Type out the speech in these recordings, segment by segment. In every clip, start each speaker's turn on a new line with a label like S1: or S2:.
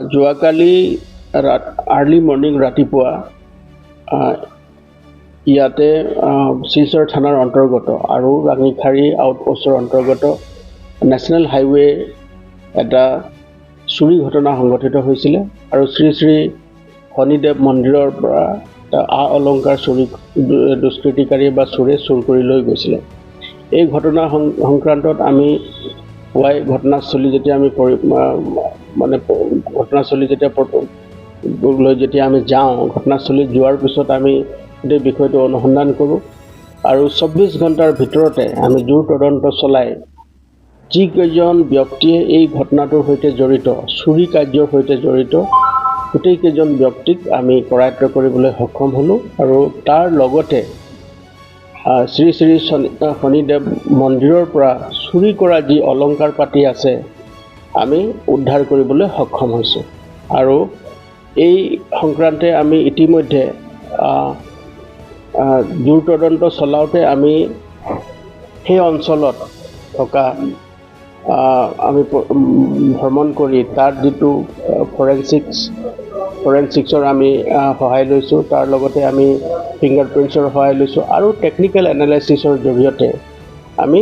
S1: যোৱাকালি early morning ৰাতিপুৱা ইয়াতে শিলচৰ থানাৰ অন্তৰ্গত আৰু ৰাঙিখাৰী আউটপোষ্টৰ অন্তৰ্গত নেশ্যনেল হাইৱে এটা চুৰি ঘটনা সংঘটিত হৈছিলে আৰু শ্ৰী শ্ৰী শনিদেৱ মন্দিৰৰ পৰা আ অলংকাৰ চুৰি দু- দুষ্কৃতিকাৰীয়ে বা চোৰে চুৰ কৰি লৈ গৈছিলে। এই ঘটনা সং- সংক্ৰান্তত আমি পুৱাই ঘটনাস্থলী যেতিয়া আমি মানে ঘটনাস্থলী যেতিয়া লৈ যেতিয়া আমি যাওঁ ঘটনাস্থলীত যোৱাৰ পিছত আমি গোটেই বিষয়টো অনুসন্ধান কৰোঁ। আৰু চৌব্বিছ ঘণ্টাৰ ভিতৰতে আমি জোৰ তদন্ত চলাই যিকেইজন ব্যক্তিয়ে এই ঘটনাটোৰ সৈতে জড়িত, চুৰি কাৰ্যৰ সৈতে জড়িত, গোটেইকেইজন ব্যক্তিক আমি কৰায়ত্ব কৰিবলৈ সক্ষম হ'লোঁ। আৰু তাৰ লগতে শ্ৰী শ্ৰী শনি, শনিদেৱ মন্দিৰৰ পৰা চুৰি কৰা যি অলংকাৰ পাতি আছে আমি উদ্ধাৰ কৰিবলৈ সক্ষম হৈছোঁ। আৰু এই সংক্ৰান্তে আমি ইতিমধ্যে আহ, তদন্ত চলাওঁতে আমি সেই অঞ্চলত থকা আমি ভ্ৰমণ কৰি তাত যিটো ফৰেনচিক্স ফৰেনচিক্সৰ আমি সহায় লৈছোঁ তাৰ লগতে আমি ফিংগাৰ প্ৰিণ্টছৰ সহায় লৈছোঁ আৰু টেকনিকেল এনালাইচিছৰ জৰিয়তে আমি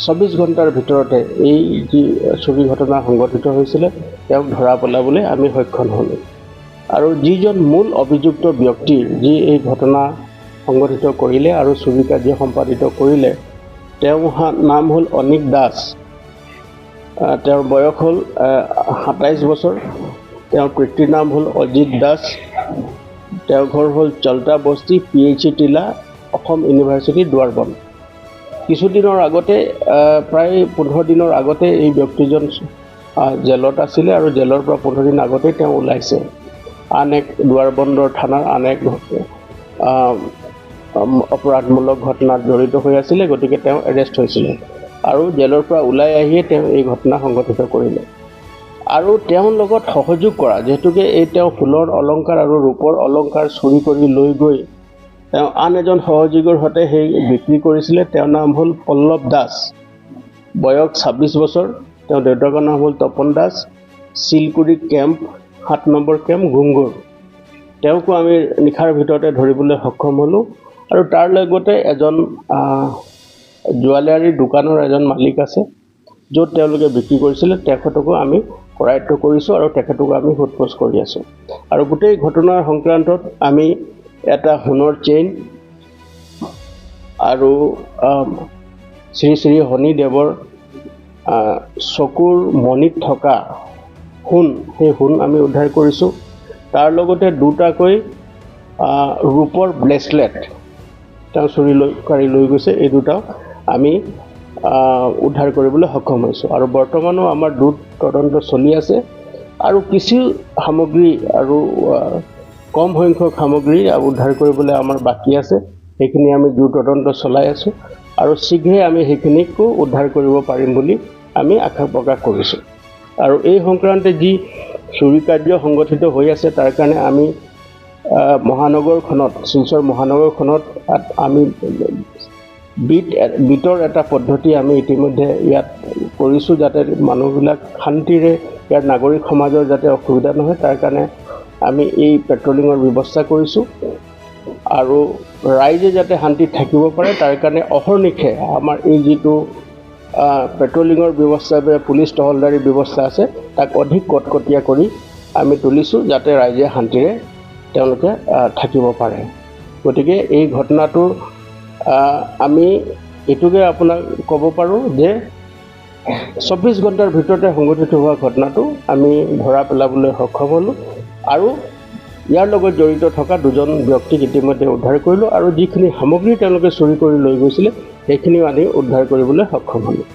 S1: চৌব্বিছ ঘণ্টাৰ ভিতৰতে এই যি চুৰি ঘটনা সংঘটিত হৈছিলে, তেওঁক ধৰা পেলাবলৈ আমি সক্ষম হ'লোঁ। আৰু যিজন মূল অভিযুক্ত ব্যক্তি যি এই ঘটনা সংঘটিত কৰিলে আৰু চুৰি কাৰ্য সম্পাদিত কৰিলে, তেওঁৰ নাম হ'ল অনিক দাস। তেওঁৰ বয়স হ'ল সাতাইছ বছৰ। তেওঁৰ পিতৃৰ নাম হ'ল অজিত দাস। তেওঁৰ ঘৰ হ'ল চল্টা বস্তি, পি এইচ ই টিলা, অসম ইউনিভাৰ্চিটি, দুৱাৰবন। কিছুদিনৰ আগতে প্ৰায় পোন্ধৰ দিনৰ আগতে এই ব্যক্তিজন জেলত আছিলে আৰু জেলৰ পৰা পোন্ধৰ দিন আগতেই তেওঁ ওলাইছে। আন এক দুৱাৰবন্দৰ থানাৰ আন এক অপৰাধমূলক ঘটনাত জড়িত হৈ আছিলে গতিকে তেওঁ এৰেষ্ট হৈছিলে। আৰু জেলৰ পৰা ওলাই আহিয়ে তেওঁ এই ঘটনা সংঘটিত কৰিলে। আৰু তেওঁৰ লগত সহযোগ কৰা যিহেতুকে এই তেওঁ ফুলৰ অলংকাৰ আৰু ৰূপৰ অলংকাৰ চুৰি কৰি লৈ গৈ তেওঁ আন এজন সহযোগীৰ সৈতে সেই বিক্ৰী কৰিছিলে। তেওঁৰ নাম হ'ল পল্লৱ দাস। বয়স ছাব্বিছ বছৰ। তেওঁৰ দেউতাকৰ নাম হ'ল তপন দাস। চিলকুৰি কেম্প সাত নম্বৰ কেম্প ঘুংগুৰ তেওঁকো আমি নিশাৰ ভিতৰতে ধৰিবলৈ সক্ষম হ'লোঁ। আৰু তাৰ লগতে এজন আহ, জুৱেলাৰী দোকানৰ এজন মালিক আছে য'ত তেওঁলোকে বিক্ৰী কৰিছিলে। তেখেতকো আমি কৰায়ত্ব কৰিছোঁ আৰু তেখেতকো আমি সোধ পোছ কৰি আছোঁ। আৰু গোটেই ঘটনাৰ সংক্ৰান্তত আমি এটা সোণৰ চেইন আৰু শ্ৰী শ্ৰী শনিদেৱৰ চকুৰ মণিত থকা সোণ সেই সোণ আমি উদ্ধাৰ কৰিছোঁ। তাৰ লগতে দুটাকৈ ৰূপৰ ব্ৰেচলেট তেওঁ চুৰি লৈ কাঢ়ি লৈ গৈছে। এই দুটাও আমি উদ্ধাৰ কৰিবলৈ সক্ষম হৈছোঁ। আৰু বৰ্তমানো আমাৰ দুধ তদন্ত চলি আছে। আৰু কিছু সামগ্ৰী আৰু কম সংখ্যক সামগ্ৰী উদ্ধাৰ কৰিবলৈ আমাৰ বাকী আছে। সেইখিনি আমি জোৰ তদন্ত চলাই আছোঁ আৰু শীঘ্ৰে আমি সেইখিনিকো উদ্ধাৰ কৰিব পাৰিম বুলি আমি আশা প্ৰকাশ কৰিছোঁ। আৰু এই সংক্ৰান্তে যি চুৰি কাৰ্য সংগঠিত হৈ আছে তাৰ কাৰণে আমি মহানগৰখনত শিলচৰ মহানগৰখনত আমি বিট বিটৰ এটা পদ্ধতি আমি ইতিমধ্যে ইয়াত কৰিছোঁ যাতে মানুহবিলাক শান্তিৰে ইয়াৰ নাগৰিক সমাজৰ যাতে অসুবিধা নহয় তাৰ কাৰণে আমি এই পেট্ৰলিঙৰ ব্যৱস্থা কৰিছোঁ। আৰু ৰাইজে যাতে শান্তিত থাকিব পাৰে তাৰ কাৰণে অহৰ্নিশে আমাৰ এই যিটো পেট্ৰলিঙৰ ব্যৱস্থা বা পুলিচ টহলদাৰী ব্যৱস্থা আছে তাক অধিক কটকটীয়া কৰি আমি তুলিছোঁ যাতে ৰাইজে শান্তিৰে তেওঁলোকে থাকিব পাৰে। গতিকে এই ঘটনাটোৰ আহ, আমি এইটোকে আপোনাক ক'ব পাৰোঁ যে চৌব্বিছ ঘণ্টাৰ ভিতৰতে সংঘটিত হোৱা ঘটনাটো আমি ধৰা পেলাবলৈ সক্ষম হ'লোঁ। আৰু ইয়াৰ লগত জড়িত থকা দুজন ব্যক্তিক ইতিমধ্যে উদ্ধাৰ কৰিলোঁ আৰু যিখিনি সামগ্ৰী তেওঁলোকে চুৰি কৰি লৈ গৈছিলে, সেইখিনিও আনি উদ্ধাৰ কৰিবলৈ সক্ষম হ'লোঁ।